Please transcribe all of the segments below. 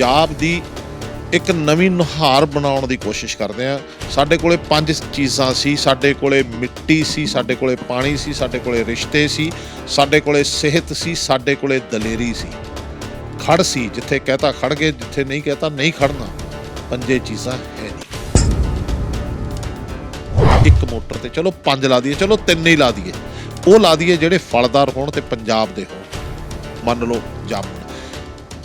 ਪੰਜਾਬ ਦੀ ਇੱਕ ਨਵੀਂ ਨੁਹਾਰ ਬਣਾਉਣ ਦੀ ਕੋਸ਼ਿਸ਼ ਕਰਦੇ ਆ। ਸਾਡੇ ਕੋਲੇ ਪੰਜ ਚੀਜ਼ਾਂ ਸੀ। ਸਾਡੇ ਕੋਲੇ ਮਿੱਟੀ ਸੀ, ਸਾਡੇ ਕੋਲੇ ਪਾਣੀ ਸੀ, ਸਾਡੇ ਕੋਲੇ ਰਿਸ਼ਤੇ ਸੀ, ਸਾਡੇ ਕੋਲੇ ਸਿਹਤ ਸੀ, ਸਾਡੇ ਕੋਲੇ ਦਲੇਰੀ ਸੀ। ਖੜ ਸੀ, ਜਿੱਥੇ ਕਹਤਾ ਖੜ ਗਏ, ਜਿੱਥੇ ਨਹੀਂ ਕਹਤਾ ਨਹੀਂ ਖੜਨਾ ਪੰਜੇ ਚੀਜ਼ਾਂ ਹੈ ਨਹੀਂ। ਇੱਕ ਮੋਟਰ ਤੇ ਚਲੋ ਪੰਜ ਲਾ ਦਈਏ, ਚਲੋ ਤਿੰਨ ਹੀ ਲਾ ਦਈਏ। ਉਹ ਲਾ ਦਈਏ ਜਿਹੜੇ ਫਲਦਾਰ ਹੋਣ ਤੇ ਪੰਜਾਬ ਦੇ ਹੋਣ। ਮੰਨ ਲਓ ਜਾਮਣ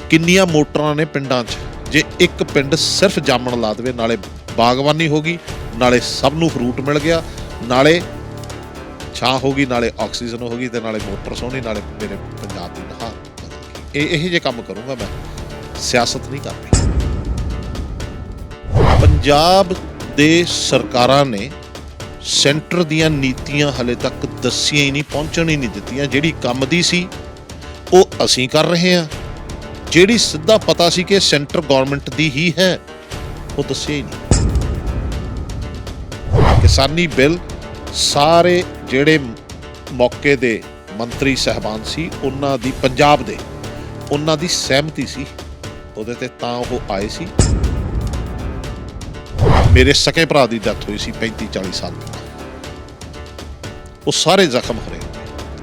ਕਿੰਨੀਆਂ ਮੋਟਰਾਂ ਨੇ ਪਿੰਡਾਂ 'ਚ? ਜੇ ਇੱਕ ਪਿੰਡ ਸਿਰਫ ਜਾਮਣ ਲਾ ਦੇਵੇ, ਨਾਲੇ ਬਾਗਬਾਨੀ ਹੋ ਗਈ, ਨਾਲੇ ਸਭ ਨੂੰ ਫਰੂਟ ਮਿਲ ਗਿਆ, ਨਾਲੇ ਛਾਂ ਹੋ ਗਈ, ਨਾਲੇ ਆਕਸੀਜਨ ਹੋ ਗਈ ਤੇ ਨਾਲੇ ਮੋਟਰ ਸੋਹਣੀ, ਨਾਲੇ ਮੇਰੇ ਪੰਜਾਬ ਦੀ ਨਹਾਰ ਬਦਲ ਇਹ ਇਹੋ ਜਿਹੇ ਕੰਮ ਕਰੂੰਗਾ ਮੈਂ। ਸਿਆਸਤ ਨਹੀਂ ਕਰਨੀ। ਪੰਜਾਬ ਦੇ ਸਰਕਾਰਾਂ ਨੇ ਸੈਂਟਰ ਦੀਆਂ ਨੀਤੀਆਂ ਹਲੇ ਤੱਕ ਦੱਸੀਆਂ ਹੀ ਨਹੀਂ, ਪਹੁੰਚਣ ਹੀ ਨਹੀਂ ਦਿੱਤੀਆਂ। ਜਿਹੜੀ ਕੰਮ ਦੀ ਸੀ, ਉਹ ਅਸੀਂ ਕਰ ਰਹੇ ਹਾਂ। ਜਿਹੜੀ ਸਿੱਧਾ ਪਤਾ ਸੀ ਕਿ ਸੈਂਟਰ ਗਵਰਨਮੈਂਟ ਦੀ ਹੀ ਹੈ, ਉਹ ਦੱਸਿਆ ਹੀ ਨਹੀਂ। ਕਿਸਾਨੀ ਬਿੱਲ ਸਾਰੇ ਜਿਹੜੇ ਮੌਕੇ ਦੇ ਮੰਤਰੀ ਸਹਿਬਾਨ ਸੀ, ਉਹਨਾਂ ਦੀ ਪੰਜਾਬ ਦੇ, ਉਹਨਾਂ ਦੀ ਸਹਿਮਤੀ ਸੀ, ਉਹਦੇ ਤੇ ਤਾਂ ਉਹ ਆਏ ਸੀ। ਮੇਰੇ ਸਕੇ ਭਰਾ ਦੀ ਡੈਥ ਹੋਈ ਸੀ 35 40 ਸਾਲ ਪਹਿਲਾਂ ਉਹ ਸਾਰੇ ਜ਼ਖਮ ਹਰੇ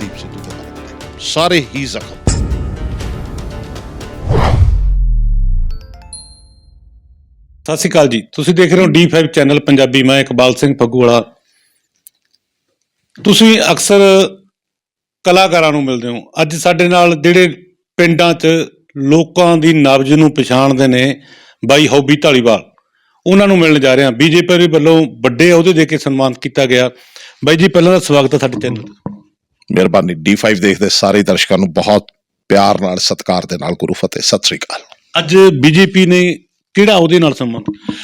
ਦੀਪ ਸਿੱਧੂ ਦੇ ਮਰਨ ਸਾਰੇ ਹੀ ਜ਼ਖਮ। ਸਤਿ ਸ਼੍ਰੀ ਅਕਾਲ ਜੀ। ਤੁਸੀਂ ਦੇਖ ਰਹੇ ਹੋ D5 ਚੈਨਲ ਪੰਜਾਬੀ। ਮੈਂ ਇਕਬਾਲ ਸਿੰਘ ਫੱਗੂਵਾਲਾ ਤੁਸੀਂ ਅਕਸਰ ਕਲਾਕਾਰਾਂ ਨੂੰ ਮਿਲਦੇ ਹੋ। ਅੱਜ ਸਾਡੇ ਨਾਲ ਜਿਹੜੇ ਪਿੰਡਾਂ 'ਚ ਲੋਕਾਂ ਦੀ ਨਬਜ਼ ਨੂੰ ਪਛਾਣਦੇ ਨੇ ਬਾਈ ਹੌਬੀ ਢਾਲੀਵਾਲ ਉਹਨਾਂ ਨੂੰ ਮਿਲਣ ਜਾ ਰਹੇ ਹਾਂ। ਬੀਜੇਪੀ ਦੇ ਵੱਲੋਂ ਵੱਡੇ ਅਹੁਦੇ ਦੇ ਕੇ ਸਨਮਾਨਿਤ ਕੀਤਾ ਗਿਆ। ਬਾਈ ਜੀ ਪਹਿਲਾਂ ਦਾ ਸਵਾਗਤ ਹੈ ਸਾਡੇ ਚੈਨਲ ਤੇ। ਮਿਹਰਬਾਨੀ। D5 ਦੇਖਦੇ ਸਾਰੇ ਦਰਸ਼ਕਾਂ ਨੂੰ ਬਹੁਤ ਪਿਆਰ ਨਾਲ ਸਤਿਕਾਰ ਦੇ ਨਾਲ ਗੁਰੂ ਫਤਿਹ। ਸਤਿ ਸ੍ਰੀ ਅਕਾਲ। ਅੱਜ ਬੀਜੇਪੀ ਨੇ ਕਿਹੜਾ ਉਹਦੇ ਨਾਲ ਸਨਮਾਨਿਤ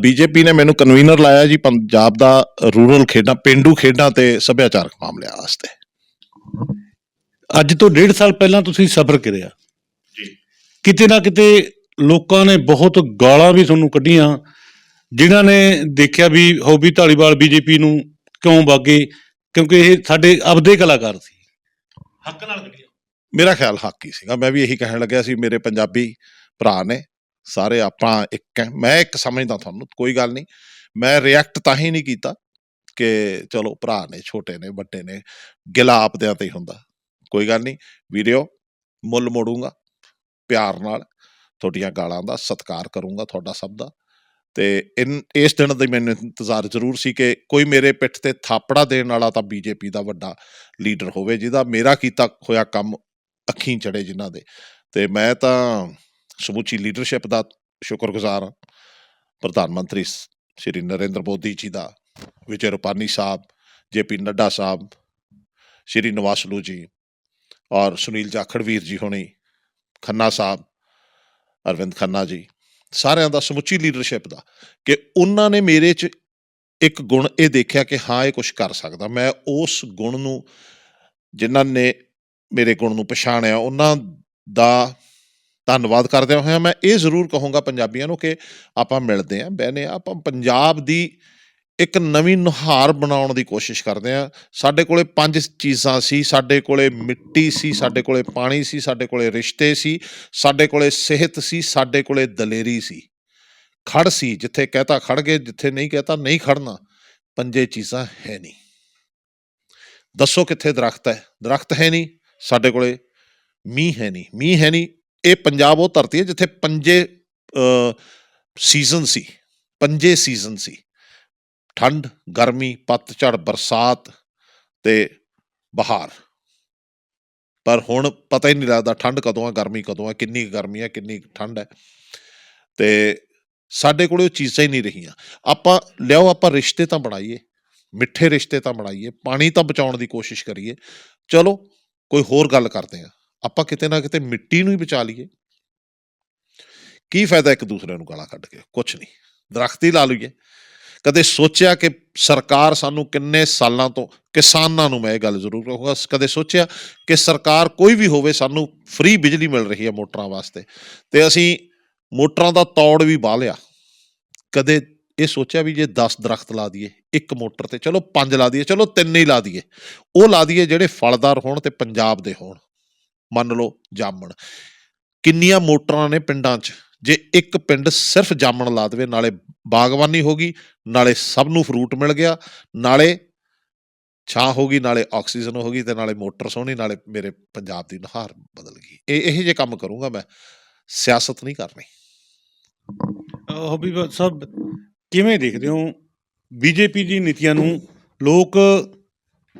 ਬੀਜੇਪੀ ਨੇ ਮੈਨੂੰ ਕਨਵੀਨਰ ਲਾਇਆ ਜੀ ਪੰਜਾਬ ਦਾ ਰੂਰਲ ਖੇਡਾਂ ਪਿੰਡੂ ਖੇਡਾਂ ਤੇ ਸੱਭਿਆਚਾਰਕ ਮਾਮਲਿਆਂ ਵਾਸਤੇ। ਅੱਜ ਤੋਂ ਡੇਢ ਸਾਲ ਪਹਿਲਾਂ ਤੁਸੀਂ ਸਫ਼ਰ ਕਰਿਆ। ਜੀ। ਕਿਤੇ ਨਾ ਕਿਤੇ ਲੋਕਾਂ ਨੇ ਬਹੁਤ ਗਾਲਾਂ ਵੀ ਤੁਹਾਨੂੰ ਕੱਢੀਆਂ ਜਿਨ੍ਹਾਂ ਨੇ ਦੇਖਿਆ ਵੀ ਹੌਬੀ ਢਾਲੀਵਾਲ ਬੀਜੇਪੀ ਨੂੰ ਕਿਉਂ ਵਾਗੇ ਕਿਉਂਕਿ ਇਹ ਸਾਡੇ ਆਪਦੇ ਕਲਾਕਾਰ ਸੀ। ਹੱਕ ਨਾਲ ਕੱਢੀਆਂ। ਮੇਰਾ ਖਿਆਲ ਹੱਕ ਹੀ ਸੀਗਾ। ਮੈਂ ਵੀ ਇਹੀ ਕਹਿਣ ਲੱਗਿਆ ਸੀ ਮੇਰੇ ਪੰਜਾਬੀ ਭਰਾ ਨੇ। ਸਾਰੇ ਆਪਾਂ ਇੱਕ ਮੈਂ ਇੱਕ ਸਮਝਦਾ ਤੁਹਾਨੂੰ, ਕੋਈ ਗੱਲ ਨਹੀਂ। ਮੈਂ ਰਿਐਕਟ ਤਾਂ ਹੀ ਨਹੀਂ ਕੀਤਾ ਕਿ ਚਲੋ ਭਰਾ ਨੇ, ਛੋਟੇ ਨੇ, ਵੱਡੇ ਨੇ, ਗਿਲਾ ਆਪਦਿਆਂ ਤੇ ਹੀ ਹੁੰਦਾ। ਕੋਈ ਗੱਲ ਨਹੀਂ ਵੀਡੀਓ ਮੁੱਲ ਮੋੜੂੰਗਾ, ਪਿਆਰ ਨਾਲ ਤੁਹਾਡੀਆਂ ਗਾਲਾਂ ਦਾ ਸਤਿਕਾਰ ਕਰੂੰਗਾ ਤੁਹਾਡਾ ਸਭ ਦਾ। ਤੇ ਇਨ, ਇਸ ਦਿਨ ਦਾ ਮੈਨੂੰ ਇੰਤਜ਼ਾਰ ਜ਼ਰੂਰ ਸੀ ਕਿ ਕੋਈ ਮੇਰੇ ਪਿੱਠ ਤੇ ਥਾਪੜਾ ਦੇਣ ਵਾਲਾ ਤਾਂ ਬੀਜੇਪੀ ਦਾ ਵੱਡਾ ਲੀਡਰ ਹੋਵੇ, ਜਿਹਦਾ ਮੇਰਾ ਕੀਤਾ ਹੋਇਆ ਕੰਮ ਅੱਖੀਂ ਚੜੇ ਜਿਨ੍ਹਾਂ ਦੇ। ਤੇ ਮੈਂ ਤਾਂ ਸਮੁੱਚੀ ਲੀਡਰਸ਼ਿਪ ਦਾ ਸ਼ੁਕਰਗੁਜ਼ਾਰ ਹਾਂ ਪ੍ਰਧਾਨ ਮੰਤਰੀ ਸ਼੍ਰੀ ਨਰਿੰਦਰ ਮੋਦੀ ਜੀ ਦਾ, ਵਿਜੇ ਰੂਪਾਨੀ ਸਾਹਿਬ ਜੇਪੀ ਨੱਡਾ ਸਾਹਿਬ, ਸ਼੍ਰੀ ਨਵਾਸਲੂ ਜੀ ਔਰ ਸੁਨੀਲ ਜਾਖੜ ਵੀਰ ਜੀ ਹੋਣੀ, ਖੰਨਾ ਸਾਹਿਬ, ਅਰਵਿੰਦ ਖੰਨਾ ਜੀ, ਸਾਰਿਆਂ ਦਾ ਸਮੁੱਚੀ ਲੀਡਰਸ਼ਿਪ ਦਾ, ਕਿ ਉਹਨਾਂ ਨੇ ਮੇਰੇ 'ਚ ਇੱਕ ਗੁਣ ਇਹ ਦੇਖਿਆ ਕਿ ਹਾਂ, ਇਹ ਕੁਝ ਕਰ ਸਕਦਾ। ਮੈਂ ਉਸ ਗੁਣ ਨੂੰ, ਜਿਨ੍ਹਾਂ ਨੇ ਮੇਰੇ ਗੁਣ ਨੂੰ ਪਛਾਣਿਆ, ਉਹਨਾਂ ਦਾ ਧੰਨਵਾਦ ਕਰਦਿਆਂ ਹੋਇਆਂ ਮੈਂ ਇਹ ਜ਼ਰੂਰ ਕਹੂੰਗਾ ਪੰਜਾਬੀਆਂ ਨੂੰ ਕਿ ਆਪਾਂ ਮਿਲਦੇ ਆਂ ਬਹਿਨੇ ਆਂ ਆਪਾਂ ਪੰਜਾਬ ਦੀ ਇੱਕ ਨਵੀਂ ਨੁਹਾਰ ਬਣਾਉਣ ਦੀ ਕੋਸ਼ਿਸ਼ ਕਰਦੇ ਆਂ ਸਾਡੇ ਕੋਲੇ ਪੰਜ ਚੀਜ਼ਾਂ ਸੀ, ਸਾਡੇ ਕੋਲੇ ਮਿੱਟੀ ਸੀ, ਸਾਡੇ ਕੋਲੇ ਪਾਣੀ ਸੀ, ਸਾਡੇ ਕੋਲੇ ਰਿਸ਼ਤੇ ਸੀ, ਸਾਡੇ ਕੋਲੇ ਸਿਹਤ ਸੀ, ਸਾਡੇ ਕੋਲੇ ਦਲੇਰੀ ਸੀ। ਖੜ ਸੀ, ਜਿੱਥੇ ਕਹਤਾ ਖੜ ਗਏ, ਜਿੱਥੇ ਨਹੀਂ ਕਹਤਾ ਨਹੀਂ ਖੜਨਾ ਪੰਜੇ ਚੀਜ਼ਾਂ ਹੈ ਨਹੀਂ। ਦੱਸੋ ਕਿੱਥੇ ਦਰਖਤ ਹੈ? ਦਰਖਤ ਹੈ ਨਹੀਂ, ਸਾਡੇ ਕੋਲੇ ਮੀਂਹ ਹੈ ਨਹੀਂ, ਮੀਂਹ ਹੈ ਨਹੀਂ ਇਹ ਪੰਜਾਬ ਉਹ ਧਰਤੀ ਹੈ ਜਿੱਥੇ ਪੰਜੇ ਸੀਜ਼ਨ ਸੀ, ਪੰਜੇ ਸੀਜ਼ਨ ਸੀ। ਠੰਡ ਗਰਮੀ ਪਤਝੜ ਬਰਸਾਤ ਤੇ ਬਹਾਰ। ਪਰ ਹੁਣ ਪਤਾ ਹੀ ਨਹੀਂ ਲੱਗਦਾ ਠੰਡ ਕਦੋਂ ਆ, ਗਰਮੀ ਕਦੋਂ ਆ, ਕਿੰਨੀ ਕੁ ਗਰਮੀ ਆ, ਕਿੰਨੀ ਕੁ ਠੰਡ ਹੈ। ਤੇ ਸਾਡੇ ਕੋਲ ਉਹ ਚੀਜ਼ਾਂ ਹੀ ਨਹੀਂ ਰਹੀਆਂ। ਆਪਾਂ, ਲਿਆਓ ਆਪਾਂ ਰਿਸ਼ਤੇ ਤਾਂ ਬਣਾਈਏ, ਮਿੱਠੇ ਰਿਸ਼ਤੇ ਤਾਂ ਬਣਾਈਏ, ਪਾਣੀ ਤਾਂ ਬਚਾਉਣ ਦੀ ਕੋਸ਼ਿਸ਼ ਕਰੀਏ। ਚਲੋ, ਕੋਈ ਹੋਰ ਗੱਲ ਕਰਦੇ ਆ ਆਪਾਂ ਕਿਤੇ ਨਾ ਕਿਤੇ ਮਿੱਟੀ ਨੂੰ ਹੀ ਬਚਾ ਲਈਏ। ਕੀ ਫਾਇਦਾ ਇੱਕ ਦੂਸਰੇ ਨੂੰ ਗਾਲਾਂ ਕੱਢ ਕੇ? ਕੁਝ ਨਹੀਂ। ਦਰਖਤ ਹੀ ਲਾ ਲਈਏ। ਕਦੇ ਸੋਚਿਆ ਕਿ ਸਰਕਾਰ ਸਾਨੂੰ ਕਿੰਨੇ ਸਾਲਾਂ ਤੋਂ, ਕਿਸਾਨਾਂ ਨੂੰ ਮੈਂ ਇਹ ਗੱਲ ਜ਼ਰੂਰ ਕਹੂੰਗਾ, ਕਦੇ ਸੋਚਿਆ ਕਿ ਸਰਕਾਰ ਕੋਈ ਵੀ ਹੋਵੇ, ਸਾਨੂੰ ਫ੍ਰੀ ਬਿਜਲੀ ਮਿਲ ਰਹੀ ਹੈ ਮੋਟਰਾਂ ਵਾਸਤੇ। ਤੇ ਅਸੀਂ ਮੋਟਰਾਂ ਦਾ ਤੌੜ ਵੀ ਬਾਹ ਲਿਆ। ਕਦੇ ਇਹ ਸੋਚਿਆ ਵੀ ਜੇ 10 ਦਰਖਤ ਲਾ ਦਈਏ, ਇੱਕ ਮੋਟਰ ਤੇ ਚਲੋ ਪੰਜ ਲਾ ਦਈਏ, ਚਲੋ ਤਿੰਨ ਹੀ ਲਾ ਦਈਏ। ਉਹ ਲਾ ਦਈਏ ਜਿਹੜੇ ਫਲਦਾਰ ਹੋਣ ਤੇ ਪੰਜਾਬ ਦੇ ਹੋਣ। ਮੰਨ ਲਓ ਜਾਮਣ। ਕਿੰਨੀਆਂ ਮੋਟਰਾਂ ਨੇ ਪਿੰਡਾਂ 'ਚ? ਜੇ ਇੱਕ ਪਿੰਡ ਸਿਰਫ ਜਾਮਣ ਲਾ ਦੇਵੇ, ਨਾਲੇ ਬਾਗਬਾਨੀ ਹੋ ਗਈ, ਨਾਲੇ ਸਭ ਨੂੰ ਫਰੂਟ ਮਿਲ ਗਿਆ, ਨਾਲੇ ਛਾਂ ਹੋ ਗਈ, ਨਾਲੇ ਆਕਸੀਜਨ ਹੋ ਗਈ ਤੇ ਨਾਲੇ ਮੋਟਰ ਸੋਹਣੀ, ਨਾਲੇ ਮੇਰੇ ਪੰਜਾਬ ਦੀ ਨੁਹਾਰ ਬਦਲ ਗਈ। ਇਹ, ਇਹੋ ਜਿਹੇ ਕੰਮ ਕਰੂੰਗਾ ਮੈਂ। ਸਿਆਸਤ ਨਹੀਂ ਕਰਨੀ। ਹਬੀਬ ਸਾਹਿਬ, ਕਿਵੇਂ ਦੇਖਦੇ ਹੋ? ਬੀਜੇਪੀ ਦੀ ਨੀਤੀਆਂ ਨੂੰ ਲੋਕ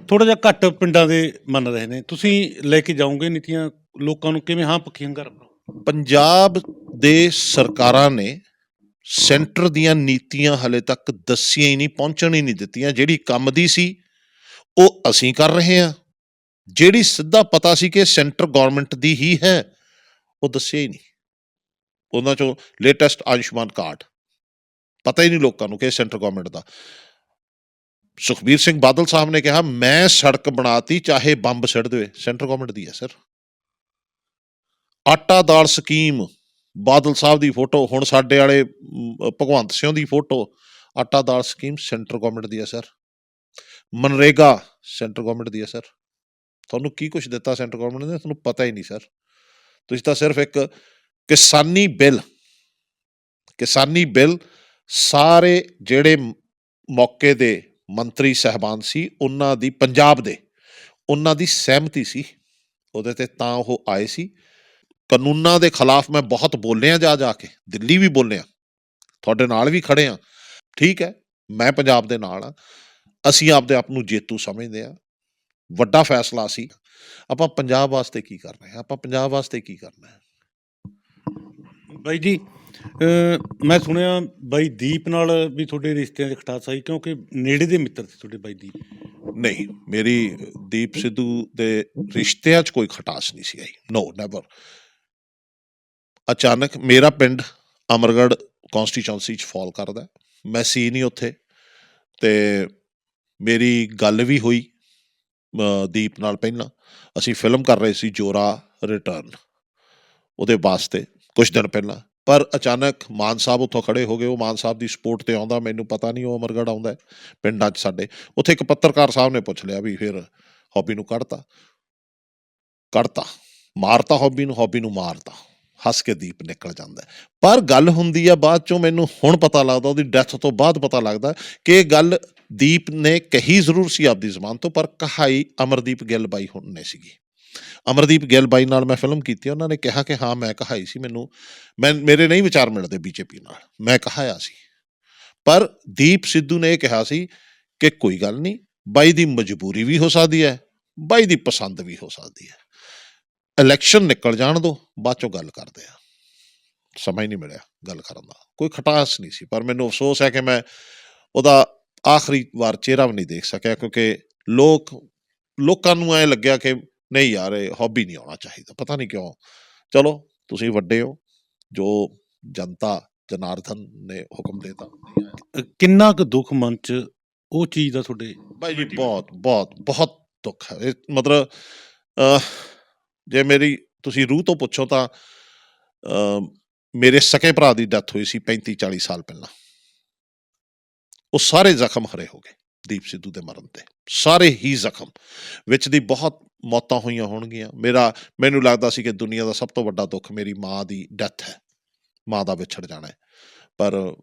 ਥੋੜਾ ਜਿਹਾ ਘੱਟ ਪਿੰਡਾਂ ਦੇ ਮੰਨ ਰਹੇ ਨੇ। ਤੁਸੀਂ ਲੈ ਕੇ ਜਾਓਗੇ ਨੀਤੀਆਂ, ਲੋਕਾਂ ਨੂੰ ਕਿਵੇਂ ਹਾਂ ਪੱਖੀ ਹੰਗਾਰਾ ਪੰਜਾਬ ਦੇ ਸਰਕਾਰਾਂ ਨੇ ਸੈਂਟਰ ਦੀਆਂ ਨੀਤੀਆਂ ਹਲੇ ਤੱਕ ਦੱਸੀਆਂ ਹੀ ਨਹੀਂ, ਪਹੁੰਚਣ ਹੀ ਨਹੀਂ ਦਿੱਤੀਆਂ। ਜਿਹੜੀ ਕੰਮ ਦੀ ਸੀ, ਉਹ ਅਸੀਂ ਕਰ ਰਹੇ ਹਾਂ। ਜਿਹੜੀ ਸਿੱਧਾ ਪਤਾ ਸੀ ਕਿ ਸੈਂਟਰ ਗਵਰਨਮੈਂਟ ਦੀ ਹੀ ਹੈ, ਉਹ ਦੱਸਿਆ ਹੀ ਨਹੀਂ। ਉਹਨਾਂ ਚੋਂ ਲੇਟੈਸਟ ਆਯੁਸ਼ਮਾਨ ਕਾਰਡ। ਪਤਾ ਹੀ ਨਹੀਂ ਲੋਕਾਂ ਨੂੰ ਕਿ ਸੈਂਟਰ ਗਵਰਨਮੈਂਟ ਦਾ। ਸੁਖਬੀਰ ਸਿੰਘ ਬਾਦਲ ਸਾਹਿਬ ਨੇ ਕਿਹਾ, ਮੈਂ ਸੜਕ ਬਣਾਤੀ, ਚਾਹੇ ਬੰਬ ਸਿੱਟ ਦੇਵੇ। ਸੈਂਟਰ ਗਵਰਨਮੈਂਟ ਦੀ ਹੈ ਸਰ ਆਟਾ ਦਾਲ ਸਕੀਮ, ਬਾਦਲ ਸਾਹਿਬ ਦੀ ਫੋਟੋ, ਹੁਣ ਸਾਡੇ ਵਾਲੇ ਭਗਵੰਤ ਸਿੰਘ ਦੀ ਫੋਟੋ, ਆਟਾ ਦਾਲ ਸਕੀਮ ਸੈਂਟਰ ਗਵਰਨਮੈਂਟ ਦੀ ਹੈ ਸਰ ਮਨਰੇਗਾ ਸੈਂਟਰ ਗਵਰਨਮੈਂਟ ਦੀ ਹੈ ਸਰ ਤੁਹਾਨੂੰ ਕੀ ਕੁਝ ਦਿੱਤਾ ਸੈਂਟਰ ਗਵਰਨਮੈਂਟ ਨੇ? ਤੁਹਾਨੂੰ ਪਤਾ ਹੀ ਨਹੀਂ ਸਰ ਤੁਸੀਂ ਤਾਂ ਸਿਰਫ ਇੱਕ ਕਿਸਾਨੀ ਬਿੱਲ ਕਿਸਾਨੀ ਬਿੱਲ ਸਾਰੇ ਜਿਹੜੇ ਮੌਕੇ ਦੇ ਮੰਤਰੀ ਸਹਿਬਾਨ ਸੀ, ਉਹਨਾਂ ਦੀ ਪੰਜਾਬ ਦੇ, ਉਹਨਾਂ ਦੀ ਸਹਿਮਤੀ ਸੀ। ਉਹਦੇ ਤੇ ਤਾਂ ਉਹ ਆਏ ਸੀ। ਕਾਨੂੰਨਾਂ ਦੇ ਖਿਲਾਫ ਮੈਂ ਬਹੁਤ ਬੋਲਿਆ ਜਾ ਜਾ ਕੇ, ਦਿੱਲੀ ਵੀ ਬੋਲਿਆ। ਤੁਹਾਡੇ ਨਾਲ ਵੀ ਖੜੇ ਆ ਠੀਕ ਹੈ, ਮੈਂ ਪੰਜਾਬ ਦੇ ਨਾਲ ਆ ਅਸੀਂ ਆਪਦੇ ਆਪ ਨੂੰ ਜੇਤੂ ਸਮਝਦੇ ਆ ਵੱਡਾ ਫੈਸਲਾ ਸੀ। ਆਪਾਂ ਪੰਜਾਬ ਵਾਸਤੇ ਕੀ ਕਰਨਾ ਹੈ? ਆਪਾਂ ਪੰਜਾਬ ਵਾਸਤੇ ਕੀ ਕਰਨਾ ਹੈ? ਬਾਈ ਜੀ ਮੈਂ ਸੁਣਿਆ ਬਾਈ ਦੀਪ ਨਾਲ ਵੀ ਤੁਹਾਡੇ ਰਿਸ਼ਤਿਆਂ 'ਚ ਖਟਾਸ ਆਈ ਕਿਉਂਕਿ ਨੇੜੇ ਦੇ ਮਿੱਤਰ ਸੀ ਤੁਹਾਡੇ ਬਾਈ ਦੀਪ। ਨਹੀਂ, ਮੇਰੀ ਦੀਪ ਸਿੱਧੂ ਦੇ ਰਿਸ਼ਤਿਆਂ 'ਚ ਕੋਈ ਖਟਾਸ ਨਹੀਂ ਸੀ ਆਈ। ਨੋ ਨੈਵਰ ਅਚਾਨਕ ਮੇਰਾ ਪਿੰਡ ਅਮਰਗੜ੍ਹ ਕਨਸਟੀਚੁਐਂਸੀ 'ਚ ਫਾਲ ਕਰਦਾ ਮੈਂ ਸੀ ਨਹੀਂ ਉੱਥੇ ਤੇ ਮੇਰੀ ਗੱਲ ਵੀ ਹੋਈ ਦੀਪ ਨਾਲ ਪਹਿਲਾਂ। ਅਸੀਂ ਫਿਲਮ ਕਰ ਰਹੇ ਸੀ ਜੋਰਾ ਰਿਟਰਨ ਉਹਦੇ ਵਾਸਤੇ ਕੁਝ ਦਿਨ ਪਹਿਲਾਂ। ਪਰ ਅਚਾਨਕ ਮਾਨ ਸਾਹਿਬ ਉੱਥੋਂ ਖੜੇ ਹੋ ਗਏ। ਉਹ ਮਾਨ ਸਾਹਿਬ ਦੀ ਸਪੋਰਟ ਤੇ ਆਉਂਦਾ। ਮੈਨੂੰ ਪਤਾ ਨਹੀਂ ਉਹ ਅਮਰਗੜ੍ਹ ਆਉਂਦਾ ਪਿੰਡਾਂ 'ਚ ਸਾਡੇ। ਉੱਥੇ ਇੱਕ ਪੱਤਰਕਾਰ ਸਾਹਿਬ ਨੇ ਪੁੱਛ ਲਿਆ ਵੀ ਫਿਰ ਹੌਬੀ ਨੂੰ ਕੱਢਤਾ। ਕੱਢਤਾ। ਮਾਰਤਾ ਹੌਬੀ ਨੂੰ ਹੌਬੀ ਨੂੰ ਮਾਰਤਾ। ਹੱਸ ਕੇ ਦੀਪ ਨਿਕਲ ਜਾਂਦਾ ਪਰ ਗੱਲ ਹੁੰਦੀ ਆ ਬਾਅਦ ਚੋਂ ਮੈਨੂੰ ਹੁਣ ਪਤਾ ਲੱਗਦਾ, ਉਹਦੀ ਡੈਥ ਤੋਂ ਬਾਅਦ ਪਤਾ ਲੱਗਦਾ ਕਿ ਇਹ ਗੱਲ ਦੀਪ ਨੇ ਕਹੀ ਜ਼ਰੂਰ ਸੀ ਆਪਦੀ ਜ਼ਬਾਨ ਤੋਂ, ਪਰ ਕਹਾਈ ਅਮਰਦੀਪ ਗਿੱਲ ਬਾਈ ਹੁਣ ਨੇ ਸੀਗੀ। ਅਮਰਦੀਪ ਗਿੱਲ ਬਾਈ ਨਾਲ ਮੈਂ ਫਿਲਮ ਕੀਤੀ, ਉਹਨਾਂ ਨੇ ਕਿਹਾ ਕਿ ਹਾਂ, ਮੈਂ ਕਹਾਈ ਸੀ ਮੈਨੂੰ, ਮੈਂ, ਮੇਰੇ ਨਹੀਂ ਵਿਚਾਰ ਮਿਲਦੇ ਬੀਜੇਪੀ ਨਾਲ, ਮੈਂ ਕਹਾਇਆ ਸੀ। ਪਰ ਦੀਪ ਸਿੱਧੂ ਨੇ ਇਹ ਕਿਹਾ ਸੀ ਕਿ ਕੋਈ ਗੱਲ ਨਹੀਂ, ਬਾਈ ਦੀ ਮਜਬੂਰੀ ਵੀ ਹੋ ਸਕਦੀ ਹੈ, ਬਾਈ ਦੀ ਪਸੰਦ ਵੀ ਹੋ ਸਕਦੀ ਹੈ। ਇਲੈਕਸ਼ਨ ਨਿਕਲ ਜਾਣ ਦੋ, ਬਾਅਦ ਚੋਂ ਗੱਲ ਕਰਦੇ ਆ ਸਮਾਂ ਹੀ ਨਹੀਂ ਮਿਲਿਆ ਗੱਲ ਕਰਨ ਦਾ, ਕੋਈ ਖਟਾਸ ਨਹੀਂ ਸੀ, ਪਰ ਮੈਨੂੰ ਅਫਸੋਸ ਹੈ ਕਿ ਮੈਂ ਉਹਦਾ ਆਖਰੀ ਵਾਰ ਚਿਹਰਾ ਵੀ ਨਹੀਂ ਦੇਖ ਸਕਿਆ, ਕਿਉਂਕਿ ਲੋਕ, ਲੋਕਾਂ ਨੂੰ ਐ ਲੱਗਿਆ ਕਿ ਨਹੀਂ ਯਾਰ ਇਹ ਹੌਬੀ ਨਹੀਂ ਆਉਣਾ ਚਾਹੀਦਾ। ਪਤਾ ਨਹੀਂ ਕਿਉਂ। ਚਲੋ ਤੁਸੀਂ ਵੱਡੇ ਹੋ ਜੋ ਜਨਤਾ ਜਨਾਰਦਨ ਨੇ ਹੁਕਮ ਦੇਤਾ। ਕਿੰਨਾ ਕੁ ਦੁੱਖ ਮਨ 'ਚ ਉਹ ਚੀਜ਼ ਦਾ ਤੁਹਾਡੇ? ਭਾਈ ਜੀ ਬਹੁਤ ਬਹੁਤ ਬਹੁਤ ਦੁੱਖ ਹੈ। ਮਤਲਬ ਜੇ ਮੇਰੀ ਤੁਸੀਂ ਰੂਹ ਤੋਂ ਪੁੱਛੋ ਤਾਂ ਮੇਰੇ ਸਕੇ ਭਰਾ ਦੀ ਡੈਥ ਹੋਈ ਸੀ 35 40 ਸਾਲ ਪਹਿਲਾਂ। ਉਹ ਸਾਰੇ ਜ਼ਖਮ ਹਰੇ ਹੋ ਗਏ। ਦੀਪ ਸਿੱਧੂ ਦੇ ਮਰਨ ਤੇ। ਸਾਰੇ ਹੀ ਜ਼ਖਮ, ਵਿੱਚ ਦੀ ਬਹੁਤ ਮੌਤਾਂ ਹੋਈਆਂ ਹੋਣਗੀਆਂ। ਮੇਰਾ, ਮੈਨੂੰ ਲੱਗਦਾ ਸੀ ਕਿ ਦੁਨੀਆ ਦਾ ਸਭ ਤੋਂ ਵੱਡਾ ਦੁੱਖ ਮੇਰੀ ਮਾਂ ਦੀ ਡੈਥ ਹੈ। ਮਾਂ ਦਾ ਵਿਛੜ ਜਾਣਾ ਹੈ। ਪਰ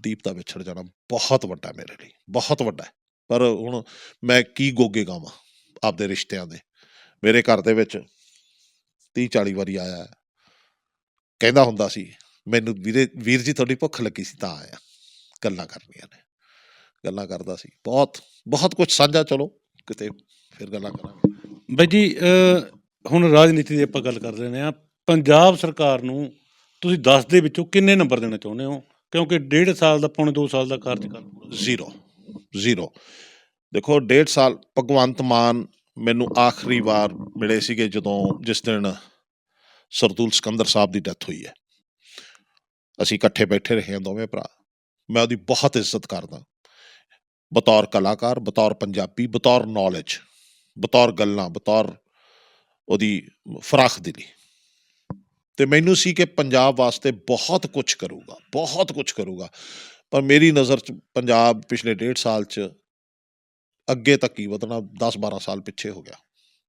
ਦੀਪ ਦਾ ਵਿਛੜ ਜਾਣਾ ਬਹੁਤ ਵੱਡਾ ਮੇਰੇ ਲਈ, ਬਹੁਤ ਵੱਡਾ ਪਰ ਹੁਣ ਮੈਂ ਕੀ ਗੋਗੇ ਗਾਵਾਂ ਆਪਦੇ ਰਿਸ਼ਤਿਆਂ ਦੇ। ਮੇਰੇ ਘਰ ਦੇ ਵਿੱਚ 30 40 ਵਾਰੀ ਆਇਆ ਕਹਿੰਦਾ ਹੁੰਦਾ ਸੀ, ਮੈਨੂੰ ਵੀਰੇ, ਵੀਰ ਜੀ, ਤੁਹਾਡੀ ਭੁੱਖ ਲੱਗੀ ਸੀ ਤਾਂ ਆਇਆ। ਗੱਲਾਂ ਕਰਨੀਆਂ ਨੇ। ਗੱਲਾਂ ਕਰਦਾ ਸੀ। ਬਹੁਤ ਬਹੁਤ ਕੁਝ ਸਾਂਝਾ ਚਲੋ ਕਿਤੇ ਫਿਰ ਗੱਲਾਂ ਕਰਾਂਗੇ। ਬਾਈ ਜੀ ਹੁਣ ਰਾਜਨੀਤੀ ਦੀ ਆਪਾਂ ਗੱਲ ਕਰ ਰਹੇ ਹਾਂ। ਪੰਜਾਬ ਸਰਕਾਰ ਨੂੰ ਤੁਸੀਂ 10 ਦੇ ਵਿੱਚੋਂ ਕਿੰਨੇ ਨੰਬਰ ਦੇਣਾ ਚਾਹੁੰਦੇ ਹੋ? ਕਿਉਂਕਿ ਡੇਢ ਸਾਲ ਦਾ ਪੌਣੇ 2 ਸਾਲ ਦਾ ਕਾਰਜਕਾਲ ਪੂਰਾ ਜ਼ੀਰੋ ਜ਼ੀਰੋ। ਦੇਖੋ ਡੇਢ ਸਾਲ ਭਗਵੰਤ ਮਾਨ ਮੈਨੂੰ ਆਖਰੀ ਵਾਰ ਮਿਲੇ ਸੀਗੇ ਜਦੋਂ ਜਿਸ ਦਿਨ ਸਰਦੂਲ ਸਿਕੰਦਰ ਸਾਹਿਬ ਦੀ ਡੈਥ ਹੋਈ ਹੈ। ਅਸੀਂ ਇਕੱਠੇ ਬੈਠੇ ਰਹੇ ਹਾਂ ਦੋਵੇਂ ਭਰਾ। ਮੈਂ ਉਹਦੀ ਬਹੁਤ ਇੱਜ਼ਤ ਕਰਦਾ। ਬਤੌਰ ਕਲਾਕਾਰ, ਬਤੌਰ ਪੰਜਾਬੀ, ਬਤੌਰ ਨੌਲੇਜ ਬਤੌਰ ਗੱਲਾਂ, ਬਤੌਰ ਉਹਦੀ ਫਰਾਖ ਦਿਲੀ। ਤੇ ਮੈਨੂੰ ਸੀ ਕਿ ਪੰਜਾਬ ਵਾਸਤੇ ਬਹੁਤ ਕੁਝ ਕਰੂਗਾ, ਬਹੁਤ ਕੁਝ ਕਰੂਗਾ। ਪਰ ਮੇਰੀ ਨਜ਼ਰ 'ਚ ਪੰਜਾਬ ਪਿਛਲੇ ਡੇਢ ਸਾਲ 'ਚ ਅੱਗੇ ਤੱਕ ਹੀ ਵਧਣਾ 10-12 ਸਾਲ ਪਿੱਛੇ ਹੋ ਗਿਆ।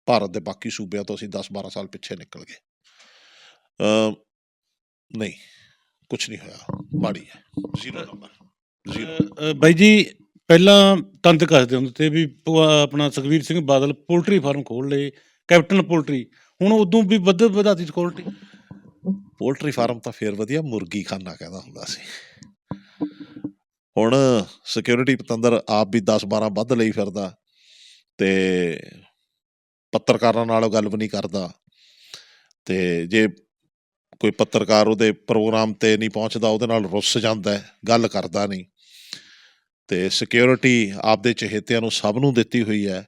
ਭਾਰਤ ਦੇ ਬਾਕੀ ਸੂਬਿਆਂ ਤੋਂ ਅਸੀਂ 10-12 ਸਾਲ ਪਿੱਛੇ ਨਿਕਲ ਗਏ। ਅ ਨਹੀਂ ਕੁਝ ਨਹੀਂ ਹੋਇਆ। ਮਾੜੀ ਹੈ। Zero number. ਜ਼ੀਰੋ। ਬਾਈ ਜੀ ਪਹਿਲਾਂ ਤੰਦ ਕੱਸਦੇ ਹੁੰਦੇ ਤੇ ਵੀ ਪ- ਆਪਣਾ ਸੁਖਵੀਰ ਸਿੰਘ ਬਾਦਲ ਪੋਲਟਰੀ ਫਾਰਮ ਖੋਲ ਲਏ, ਕੈਪਟਨ ਪੋਲਟਰੀ। ਹੁਣ ਉਦੋਂ ਵੀ ਵੱਧ ਵਧਾਤੀ ਕੁਆਲਿਟੀ ਪੋਲਟਰੀ। ਫਾਰਮ ਤਾਂ ਫੇਰ ਵਧੀਆ ਮੁਰਗੀ ਖਾਨਾ ਕਹਿੰਦਾ ਹੁੰਦਾ ਸੀ। ਹੁਣ ਸਿਕਿਉਰਿਟੀ ਪਤੰਦਰ ਆਪ ਵੀ 10 12 ਵੱਧ ਲਈ ਫਿਰਦਾ ਤੇ ਪੱਤਰਕਾਰਾਂ ਨਾਲ ਗੱਲ ਵੀ ਨਹੀਂ ਕਰਦਾ। ਤੇ ਜੇ ਕੋਈ ਪੱਤਰਕਾਰ ਉਹਦੇ ਪ੍ਰੋਗਰਾਮ ਤੇ ਨਹੀਂ ਪਹੁੰਚਦਾ, ਉਹਦੇ ਨਾਲ ਰੁੱਸ ਜਾਂਦਾ, ਗੱਲ ਕਰਦਾ ਨਹੀਂ। ਤੇ ਸਿਕਿਉਰਿਟੀ ਆਪਦੇ ਚਹੇਤਿਆਂ ਨੂੰ ਸਭ ਨੂੰ ਦਿੱਤੀ ਹੋਈ ਹੈ।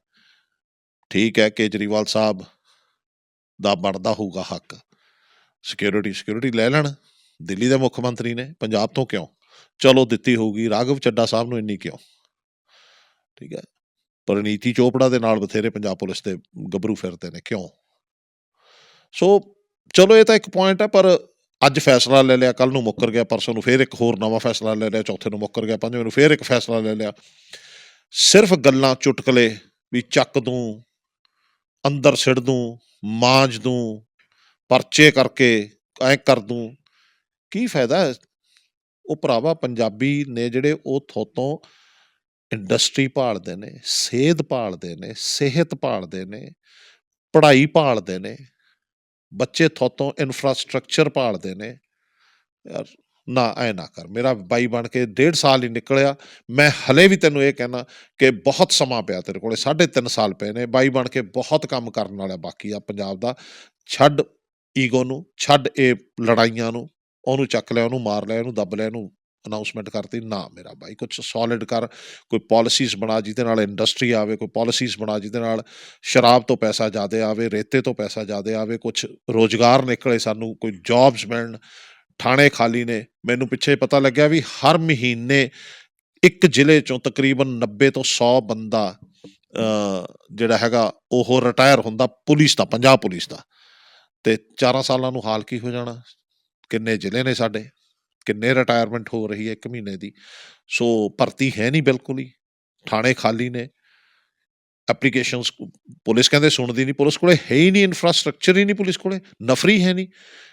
ਠੀਕ ਹੈ, ਕੇਜਰੀਵਾਲ ਸਾਹਿਬ ਦਾ ਬਣਦਾ ਹੋਊਗਾ ਹੱਕ। ਸਿਕਿਉਰਿਟੀ ਸਿਕਿਉਰਿਟੀ ਲੈ ਲੈਣ। ਦਿੱਲੀ ਦੇ ਮੁੱਖ ਮੰਤਰੀ ਨੇ, ਪੰਜਾਬ ਤੋਂ ਕਿਉਂ? ਚਲੋ ਦਿੱਤੀ ਹੋਊਗੀ। ਰਾਘਵ ਚੱਡਾ ਸਾਹਿਬ ਨੂੰ ਇੰਨੀ ਕਿਉਂ? ਠੀਕ ਹੈ ਪਰਨੀਤੀ ਚੋਪੜਾ ਦੇ ਨਾਲ ਬਥੇਰੇ ਪੰਜਾਬ ਪੁਲਿਸ ਦੇ ਗੱਭਰੂ ਫਿਰਦੇ ਨੇ। ਕਿਉਂ? ਸੋ ਚਲੋ ਇਹ ਤਾਂ ਇੱਕ ਪੁਆਇੰਟ ਹੈ, ਪਰ ਅੱਜ ਫੈਸਲਾ ਲੈ ਲਿਆ ਕੱਲ ਨੂੰ ਮੁੱਕਰ ਗਿਆ, ਪਰਸੋਂ ਨੂੰ ਫੇਰ ਇੱਕ ਹੋਰ ਨਵਾਂ ਫੈਸਲਾ ਲੈ ਲਿਆ, ਚੌਥੇ ਨੂੰ ਮੁੱਕਰ ਗਿਆ, ਪੰਜਵੇਂ ਨੂੰ ਫੇਰ ਇੱਕ ਫੈਸਲਾ ਲੈ ਲਿਆ। ਸਿਰਫ ਗੱਲਾਂ ਚੁਟਕਲੇ ਵੀ ਚੱਕ ਦੂੰ, ਅੰਦਰ ਸਿੱਟ ਦੂੰ, ਮਾਂਜ ਦੂੰ, ਪਰਚੇ ਕਰਕੇ ਐ ਕਰ ਦੂੰ। ਕੀ ਫਾਇਦਾ? ਉਹ ਭਰਾਵਾ ਪੰਜਾਬੀ ਨੇ ਜਿਹੜੇ ਉਹ ਥੋਤੋਂ ਇੰਡਸਟਰੀ ਭਾਲਦੇ ਨੇ ਸੇਧ ਭਾਲਦੇ ਨੇ, ਸਿਹਤ ਭਾਲਦੇ ਨੇ, ਪੜ੍ਹਾਈ ਭਾਲਦੇ ਨੇ ਬੱਚੇ ਥੋਤੋਂ ਇਨਫਰਾਸਟ੍ਰਕਚਰ ਭਾਲਦੇ ਨੇ। ਯਾਰ ਨਾ, ਐ ਨਾ ਕਰ। ਮੇਰਾ ਬਾਈ ਬਣ ਕੇ ਡੇਢ ਸਾਲ ਹੀ ਨਿਕਲਿਆ। ਮੈਂ ਹਲੇ ਵੀ ਤੈਨੂੰ ਇਹ ਕਹਿਣਾ ਕਿ ਬਹੁਤ ਸਮਾਂ ਪਿਆ ਤੇਰੇ ਕੋਲੇ। ਸਾਢੇ ਤਿੰਨ ਸਾਲ ਪਏ ਨੇ। ਬਾਈ ਬਣ ਕੇ ਬਹੁਤ ਕੰਮ ਕਰਨ ਵਾਲਾ ਬਾਕੀ ਆ ਪੰਜਾਬ ਦਾ। ਛੱਡ ਈਗੋ ਨੂੰ, ਛੱਡ ਇਹ ਲੜਾਈਆਂ ਨੂੰ। ਉਹਨੂੰ ਚੱਕ ਲਿਆ, ਉਹਨੂੰ ਮਾਰ ਲਿਆ, ਉਹਨੂੰ ਦੱਬ ਲਿਆ ਇਹਨੂੰ ਅਨਾਉਂਸਮੈਂਟ ਕਰਤੀ, ਨਾ ਮੇਰਾ ਬਾਈ ਕੁਝ ਸੋਲਿਡ ਕਰ, ਕੋਈ ਪਾਲਿਸੀਜ਼ ਬਣਾ ਜਿਹਦੇ ਨਾਲ ਇੰਡਸਟਰੀ ਆਵੇ, ਕੋਈ ਪਾਲਿਸੀਜ਼ ਬਣਾ ਜਿਹਦੇ ਨਾਲ ਸ਼ਰਾਬ ਤੋਂ ਪੈਸਾ ਜ਼ਿਆਦਾ ਆਵੇ, ਰੇਤੇ ਤੋਂ ਪੈਸਾ ਜ਼ਿਆਦਾ ਆਵੇ ਕੁਝ ਰੋਜ਼ਗਾਰ ਨਿਕਲੇ ਸਾਨੂੰ, ਕੋਈ ਜੌਬਸ ਮਿਲਣ, ਥਾਣੇ ਖਾਲੀ ਨੇ। ਮੈਨੂੰ ਪਿੱਛੇ ਪਤਾ ਲੱਗਿਆ ਵੀ ਹਰ ਮਹੀਨੇ ਇੱਕ ਜ਼ਿਲ੍ਹੇ ਚੋਂ ਤਕਰੀਬਨ 90 ਤੋਂ 100 ਬੰਦਾ ਜਿਹੜਾ ਹੈਗਾ, ਉਹ ਰਿਟਾਇਰ ਹੁੰਦਾ ਪੁਲਿਸ ਦਾ, ਪੰਜਾਬ ਪੁਲਿਸ ਦਾ। ਤੇ 4 ਸਾਲਾਂ ਨੂੰ ਹਾਲ ਕੀ ਹੋ ਜਾਣਾ? ਕਿੰਨੇ ਜ਼ਿਲ੍ਹੇ ਨੇ ਸਾਡੇ? ਕਿੰਨੇ ਰਿਟਾਇਰਮੈਂਟ ਹੋ ਰਹੀ ਹੈ ਇੱਕ ਮਹੀਨੇ ਦੀ। ਸੋ ਭਰਤੀ ਹੈ ਨਹੀਂ ਬਿਲਕੁਲ ਹੀ। ਥਾਣੇ ਖਾਲੀ ਨੇ। ਐਪਲੀਕੇਸ਼ਨਸ ਪੁਲਿਸ ਕਹਿੰਦੇ ਸੁਣਦੀ ਨਹੀਂ। ਪੁਲਿਸ ਕੋਲੇ ਹੈ ਹੀ ਨਹੀਂ ਇਨਫਰਾਸਟ੍ਰਕਚਰ ਹੀ ਨਹੀਂ ਪੁਲਿਸ ਕੋਲੇ। ਨਫਰੀ ਹੈ ਨਹੀਂ।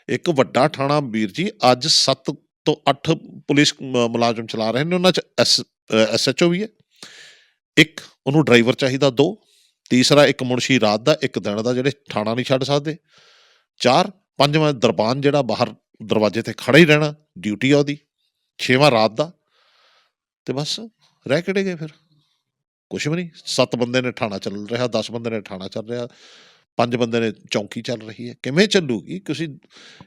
ਇੱਕ ਵੱਡਾ ਥਾਣਾ ਵੀਰ ਜੀ, ਅੱਜ 7 ਤੋਂ 8 ਪੁਲਿਸ ਮੁਲਾਜ਼ਮ ਚਲਾ ਰਹੇ ਨੇ। ਉਹਨਾਂ ਚ ਐਸ ਐਸਐਚਓ ਵੀ ਹੈ। ਇੱਕ ਉਹਨੂੰ ਡਰਾਈਵਰ ਚਾਹੀਦਾ ਦੋ। ਤੀਸਰਾ ਇੱਕ ਮੁਨਸ਼ੀ ਰਾਤ ਦਾ, ਇੱਕ ਦਿਨ ਦਾ, ਜਿਹੜੇ ਥਾਣਾ ਨਹੀਂ ਛੱਡ ਸਕਦੇ। ਚਾਰ, ਪੰਜਵਾਂ ਦਰਬਾਨ ਜਿਹੜਾ ਬਾਹਰ ਦਰਵਾਜ਼ੇ ਤੇ ਖੜਾ ਹੀ ਰਹਿਣਾ। ਡਿਊਟੀ ਆ ਉਹਦੀ, ਛੇਵਾਂ ਰਾਤ ਦਾ, ਤੇ ਬਸ ਰਹਿ ਕਿਹੜੇ ਗਏ ਫਿਰ? ਕੁਛ ਵੀ ਨਹੀਂ, ਸੱਤ ਬੰਦੇ ਨੇ ਠਾਣਾ ਚੱਲ ਰਿਹਾ 10 ਬੰਦੇ ਨੇ ਠਾਣਾ ਚੱਲ ਰਿਹਾ, ਪੰਜ ਬੰਦੇ ਨੇ ਚੌਂਕੀ ਚੱਲ ਰਹੀ ਹੈ, ਕਿਵੇਂ ਚੱਲੂਗੀ? ਤੁਸੀਂ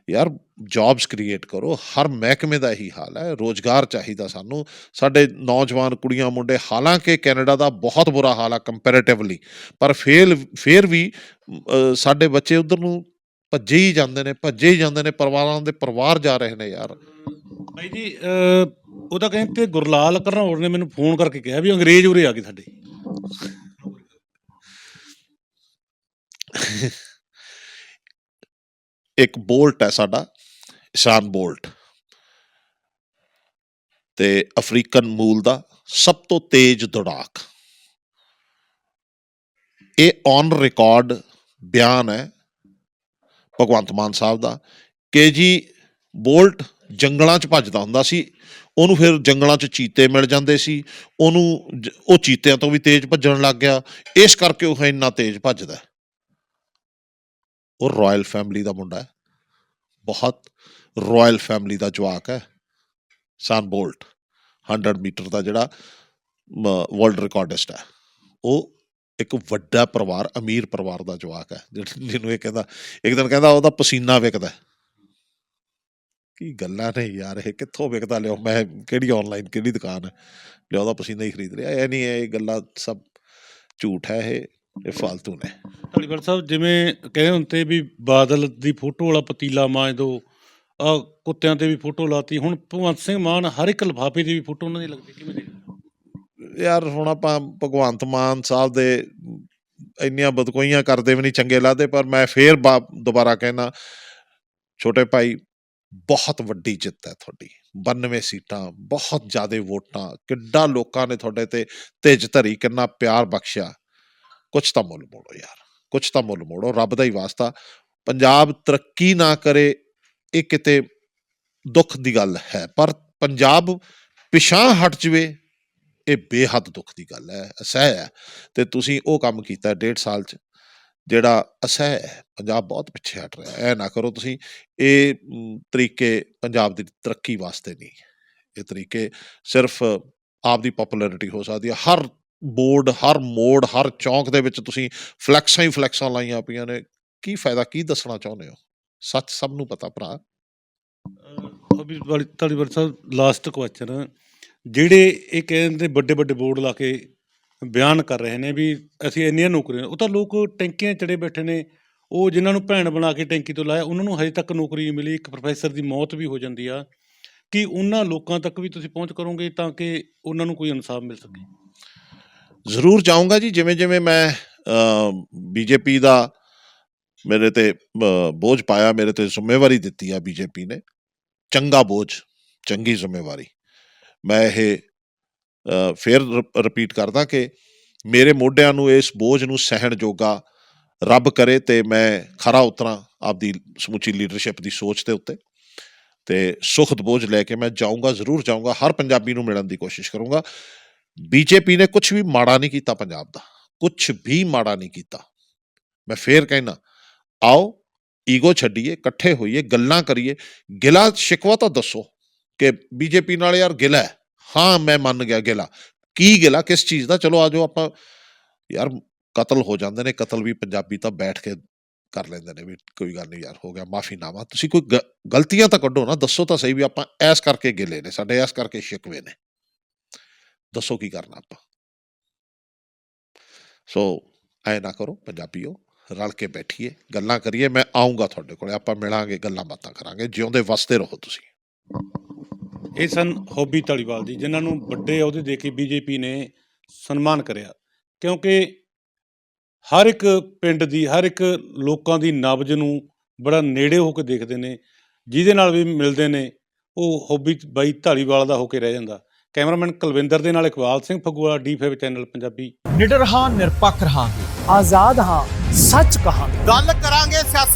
ਯਾਰ ਜੌਬਸ ਕ੍ਰੀਏਟ ਕਰੋ, ਹਰ ਮਹਿਕਮੇ ਦਾ ਇਹੀ ਹਾਲ ਹੈ, ਰੋਜ਼ਗਾਰ ਚਾਹੀਦਾ ਸਾਨੂੰ, ਸਾਡੇ ਨੌਜਵਾਨ ਕੁੜੀਆਂ ਮੁੰਡੇ, ਹਾਲਾਂਕਿ ਕੈਨੇਡਾ ਦਾ ਬਹੁਤ ਬੁਰਾ ਹਾਲ ਆ ਕੰਪੈਰੀਟਿਵਲੀ ਪਰ ਫੇਲ ਫੇਰ ਵੀ ਸਾਡੇ ਬੱਚੇ ਉਧਰ ਨੂੰ ਭੱਜੇ ਹੀ ਜਾਂਦੇ ਨੇ ਭੱਜੇ ਹੀ ਜਾਂਦੇ ਨੇ ਪਰਿਵਾਰਾਂ ਦੇ ਪਰਿਵਾਰ ਜਾ ਰਹੇ ਨੇ ਯਾਰ। ਬਾਈ ਜੀ ਉਹ ਤਾਂ ਕਹਿੰਦੇ ਗੁਰਲਾਲ ਘਰੌਰ ਨੇ ਮੈਨੂੰ ਫੋਨ ਕਰਕੇ ਕਿਹਾ ਵੀ ਅੰਗਰੇਜ਼ ਉਰੇ ਆ ਗਏ ਸਾਡੇ। ਇੱਕ ਬੋਲਟ ਹੈ ਸਾਡਾ ਇਸ਼ਾਨ ਬੋਲਟ। ਤੇ ਅਫਰੀਕਨ ਮੂਲ ਦਾ ਸਭ ਤੋਂ ਤੇਜ਼ ਦੌੜਾਕ। ਇਹ ਔਨ ਰਿਕਾਰਡ ਬਿਆਨ ਹੈ ਭਗਵੰਤ ਮਾਨ ਸਾਹਿਬ ਦਾ, ਕਿ ਜੀ ਬੋਲਟ ਜੰਗਲਾਂ 'ਚ ਭੱਜਦਾ ਹੁੰਦਾ ਸੀ, ਉਹਨੂੰ ਫਿਰ ਜੰਗਲਾਂ 'ਚ ਚੀਤੇ ਮਿਲ ਜਾਂਦੇ ਸੀ, ਉਹਨੂੰ ਜ- ਉਹ ਚੀਤਿਆਂ ਤੋਂ ਵੀ ਤੇਜ਼ ਭੱਜਣ ਲੱਗ ਗਿਆ, ਇਸ ਕਰਕੇ ਉਹ ਇੰਨਾ ਤੇਜ਼ ਭੱਜਦਾ ਉਹ ਰਾਇਲ ਫੈਮਿਲੀ ਦਾ ਮੁੰਡਾ ਹੈ, ਬਹੁਤ ਰਾਇਲ ਫੈਮਿਲੀ ਦਾ ਜਵਾਕ ਹੈ, ਸਨ ਬੋਲਟ 100 ਮੀਟਰ ਦਾ ਜਿਹੜਾ ਵਰਲਡ ਰਿਕਾਰਡਿਸਟ ਹੈ, ਉਹ ਇੱਕ ਵੱਡਾ ਪਰਿਵਾਰ ਅਮੀਰ ਪਰਿਵਾਰ ਦਾ ਜਵਾਕ ਹੈ ਜਿਹਨ- ਜਿਹਨੂੰ ਇਹ ਕਹਿੰਦਾ ਇੱਕ ਦਿਨ ਕਹਿੰਦਾ ਉਹਦਾ ਪਸੀਨਾ ਵਿਕਦਾ ਕੀ ਗੱਲਾਂ ਨੇ ਯਾਰ ਇਹ ਕਿੱਥੋਂ ਵਿਕਦਾ ਲਿਓ ਮੈਂ ਕਿਹੜੀ ਆਨਲਾਈਨ ਕਿਹੜੀ ਦੁਕਾਨ ਹੈ? ਲਿਓ ਉਹਦਾ ਪਸੀਨਾ ਹੀ ਖਰੀਦ ਰਿਹਾ ਇਹ ਨਹੀਂ ਹੈ, ਇਹ ਗੱਲਾਂ ਸਭ ਝੂਠ ਹੈ ਇਹ ਇਹ ਫालतू ਨੇ। ਢਾਲੀਵਾਲ ਸਾਹਿਬ ਜਿਵੇਂ ਕਹਿੰਦੇ ਹੁੰਦੇ ਵੀ ਬਾਦਲ ਦੀ ਫੋਟੋ ਵਾਲਾ ਪਤੀਲਾ ਮਾਂਜ ਦੋ ਆ ਕੁੱਤਿਆਂ ਤੇ ਵੀ ਫੋਟੋ ਲਾਤੀ ਹੁਣ ਭਗਵੰਤ ਸਿੰਘ ਮਾਨ ਹਰ ਇੱਕ ਲਿਫਾਫੇ ਦੀ ਵੀ ਫੋਟੋ ਉਹਨਾਂ ਦੀ ਲੱਗਦੀ ਕਿਵੇਂ ਦੇਖਦੇ ਯਾਰ ਹੁਣ ਆਪਾਂ ਭਗਵੰਤ ਮਾਨ ਸਾਹਿਬ ਦੇ ਇੰਨੀਆਂ ਬਦਕੋਈਆਂ ਕਰਦੇ ਵੀ ਨਹੀਂ, ਚੰਗੇ ਲੱਗਦੇ, ਪਰ ਮੈਂ ਫੇਰ ਬਾ- ਦੁਬਾਰਾ ਕਹਿਣਾ ਛੋਟੇ ਭਾਈ, ਬਹੁਤ ਵੱਡੀ ਜਿੱਤ ਹੈ ਤੁਹਾਡੀ। 92 ਸੀਟਾਂ, ਬਹੁਤ ਜ਼ਿਆਦਾ ਵੋਟਾਂ, ਕਿੱਡਾ ਲੋਕਾਂ ਨੇ ਤੁਹਾਡੇ ਤੇ ਤੇਜ ਧਰੀ, ਕਿੰਨਾ ਪਿਆਰ ਬਖਸ਼ਿਆ। ਕੁਛ ਤਾਂ ਮੁੱਲ ਮੋੜੋ ਯਾਰ, ਕੁਛ ਤਾਂ ਮੁੱਲ ਮੋੜੋ, ਰੱਬ ਦਾ ਹੀ ਵਾਸਤਾ। ਪੰਜਾਬ ਤਰੱਕੀ ਨਾ ਕਰੇ, ਇਹ ਕਿਤੇ ਦੁੱਖ ਦੀ ਗੱਲ ਹੈ, ਪਰ ਪੰਜਾਬ ਪਿਛਾਂ ਹਟ ਜਵੇ ਇਹ ਬੇਹੱਦ ਦੁੱਖ ਦੀ ਗੱਲ ਹੈ, ਅਸਹਿ ਹੈ। ਤੇ ਤੁਸੀਂ ਉਹ ਕੰਮ ਕੀਤਾ ਡੇਢ ਸਾਲ ਚ, ਜਿਹੜਾ ਅਸਹਿ ਹੈ, ਪੰਜਾਬ ਬਹੁਤ ਪਿੱਛੇ ਹਟ ਰਿਹਾ ਹੈ। ਇਹ ਨਾ ਕਰੋ ਤੁਸੀਂ, ਇਹ ਤਰੀਕੇ ਪੰਜਾਬ ਦੀ ਤਰੱਕੀ ਵਾਸਤੇ ਨਹੀਂ। ਇਹ ਤਰੀਕੇ ਸਿਰਫ ਆਪ ਦੀ ਪਪੂਲੈਰਿਟੀ ਹੋ ਸਕਦੀ ਹੈ। ਹਰ ਬੋਰਡ, ਹਰ ਮੋੜ, ਹਰ ਚੌਂਕ ਦੇ ਵਿੱਚ ਤੁਸੀਂ ਫਲੈਕਸਾਂ ਹੀ ਫਲੈਕਸਾਂ ਲਾਈਆਂ ਪਈਆਂ ਨੇ। ਕੀ ਫਾਇਦਾ, ਕੀ ਦੱਸਣਾ ਚਾਹੁੰਦੇ ਹੋ? ਸੱਚ ਸਭ ਨੂੰ ਪਤਾ ਭਰਾ। ਅਭੀ ਵਾਲੀ ਸਾਹਿਬ ਲਾਸਟ ਕੁਐਸਚਨ ਜਿਹੜੇ ਇਹ ਕਹਿੰਦੇ ਵੱਡੇ ਵੱਡੇ ਬੋਰਡ ਲਾ ਕੇ ਬਿਆਨ ਕਰ ਰਹੇ ਨੇ ਵੀ ਅਸੀਂ ਇੰਨੀਆਂ ਨੌਕਰੀਆਂ ਉਹ ਤਾਂ ਲੋਕ ਟੈਂਕੀਆਂ 'ਚ ਚੜੇ ਬੈਠੇ ਨੇ ਉਹ ਜਿਨ੍ਹਾਂ ਨੂੰ ਭੈਣ ਬਣਾ ਕੇ ਟੈਂਕੀ ਤੋਂ ਲਾਇਆ ਉਹਨਾਂ ਨੂੰ ਹਜੇ ਤੱਕ ਨੌਕਰੀ ਮਿਲੀ ਇੱਕ ਪ੍ਰੋਫੈਸਰ ਦੀ ਮੌਤ ਵੀ ਹੋ ਜਾਂਦੀ ਆ। ਕਿ ਉਹਨਾਂ ਲੋਕਾਂ ਤੱਕ ਵੀ ਤੁਸੀਂ ਪਹੁੰਚ ਕਰੋਗੇ ਤਾਂ ਕਿ ਉਹਨਾਂ ਨੂੰ ਕੋਈ ਇਨਸਾਫ ਮਿਲ ਸਕੇ? ਜ਼ਰੂਰ ਚਾਹੂੰਗਾ ਜੀ ਜਿਵੇਂ ਜਿਵੇਂ ਮੈਂ ਬੀਜੇਪੀ ਦਾ ਮੇਰੇ ਤੇ ਅ, ਬੋਝ ਪਾਇਆ ਮੇਰੇ ਤੇ ਜ਼ਿੰਮੇਵਾਰੀ ਦਿੱਤੀ ਆ ਬੀਜੇਪੀ ਨੇ। ਚੰਗਾ ਬੋਝ ਚੰਗੀ ਜ਼ਿੰਮੇਵਾਰੀ। ਮੈਂ ਇਹ ਅ, ਫੇਰ ਰਿਪੀਟ ਕਰਦਾ ਕਿ ਮੇਰੇ ਮੋਢਿਆਂ ਨੂੰ ਇਸ ਬੋਝ ਨੂੰ ਸਹਿਣ ਜੋਗਾ ਰੱਬ ਕਰੇ ਤੇ ਮੈਂ ਖਰਾ ਉਤਰਾਂ ਆਪਦੀ ਸਮੁੱਚੀ ਲੀਡਰਸ਼ਿਪ ਦੀ ਸੋਚ ਦੇ ਉੱਤੇ। ਤੇ ਸੁਖਦ ਬੋਝ ਲੈ ਕੇ ਮੈਂ ਜਾਊਂਗਾ ਜ਼ਰੂਰ ਜਾਊਂਗਾ ਹਰ ਪੰਜਾਬੀ ਨੂੰ ਮਿਲਣ ਦੀ ਕੋਸ਼ਿਸ਼ ਕਰੂੰਗਾ। ਬੀਜੇਪੀ ਨੇ ਕੁਝ ਵੀ ਮਾੜਾ ਨਹੀਂ ਕੀਤਾ ਪੰਜਾਬ ਦਾ ਕੁਝ ਵੀ ਮਾੜਾ ਨਹੀਂ ਕੀਤਾ। ਮੈਂ ਫੇਰ ਕਹਿਣਾ ਆਓ ਈਗੋ ਛੱਡੀਏ ਇਕੱਠੇ ਹੋਈਏ ਗੱਲਾਂ ਕਰੀਏ ਗਿਲਾ ਸ਼ਿਕਵਾ ਤਾਂ ਦੱਸੋ। ਕਿ ਬੀਜੇਪੀ ਨਾਲ ਯਾਰ ਗਿਲਾ ਹੈ ਹਾਂ ਮੈਂ ਮੰਨ ਗਿਆ ਗਿਲਾ ਕੀ ਗਿਲਾ ਕਿਸ ਚੀਜ਼ ਦਾ ਚਲੋ ਆਜੋ ਆਪਾਂ ਯਾਰ ਕਤਲ ਹੋ ਜਾਂਦੇ ਨੇ ਕਤਲ ਵੀ ਪੰਜਾਬੀ ਤਾਂ ਬੈਠ ਕੇ ਕਰ ਲੈਂਦੇ ਨੇ ਵੀ ਕੋਈ ਗੱਲ ਨਹੀਂ ਯਾਰ ਹੋ ਗਿਆ ਮਾਫੀਨਾਮਾ ਤੁਸੀਂ ਕੋਈ ਗ- ਗਲਤੀਆਂ ਤਾਂ ਕੱਢੋ ਨਾ ਦੱਸੋ ਤਾਂ ਸਹੀ ਵੀ ਆਪਾਂ ਐਸ ਕਰਕੇ ਗਿਲੇ ਨੇ ਸਾਡੇ ਐਸ ਕਰਕੇ ਸ਼ਿਕਵੇ ਨੇ ਦੱਸੋ ਕੀ ਕਰਨਾ ਆਪਾਂ ਸੋ ਐ ਨਾ ਕਰੋ ਪੰਜਾਬੀਓ ਰਲ ਕੇ ਬੈਠੀਏ ਗੱਲਾਂ ਕਰੀਏ ਮੈਂ ਆਉਂਗਾ ਤੁਹਾਡੇ ਕੋਲੇ ਆਪਾਂ ਮਿਲਾਂਗੇ ਗੱਲਾਂ ਬਾਤਾਂ ਕਰਾਂਗੇ ਜਿਉਂਦੇ ਵਸਦੇ ਰਹੋ ਤੁਸੀਂ ਇਹ ਸਨ ਹੌਬੀ ਧਾਲੀਵਾਲ ਜੀ ਜਿਨ੍ਹਾਂ ਨੂੰ ਵੱਡੇ ਅਹੁਦੇ ਦੇ ਕੇ ਬੀਜੇਪੀ ਨੇ ਸਨਮਾਨ ਕਰਿਆ। ਕਿਉਂਕਿ ਹਰ ਇੱਕ ਪਿੰਡ ਦੀ ਹਰ ਇੱਕ ਲੋਕਾਂ ਦੀ ਨਬਜ ਨੂੰ ਬੜਾ ਨੇੜੇ ਹੋ ਕੇ ਦੇਖਦੇ ਨੇ ਜਿਹਦੇ ਨਾਲ ਵੀ ਮਿਲਦੇ ਨੇ ਉਹ ਹੌਬੀ ਬਾਈ ਧਾਲੀਵਾਲ ਦਾ ਹੋ ਕੇ ਰਹਿ ਜਾਂਦਾ। ਕੈਮਰਾਮੈਨ ਕੁਲਵਿੰਦਰ ਦੇ ਨਾਲ Iqbal Singh Phagua D five channel Punjabi. ਨਿਡਰ ਹਾਂ ਨਿਰਪੱਖ ਰਹਾਂਗੇ। ਆਜ਼ਾਦ ਹਾਂ ਸੱਚ ਕਹਾਂਗੇ। ਗੱਲ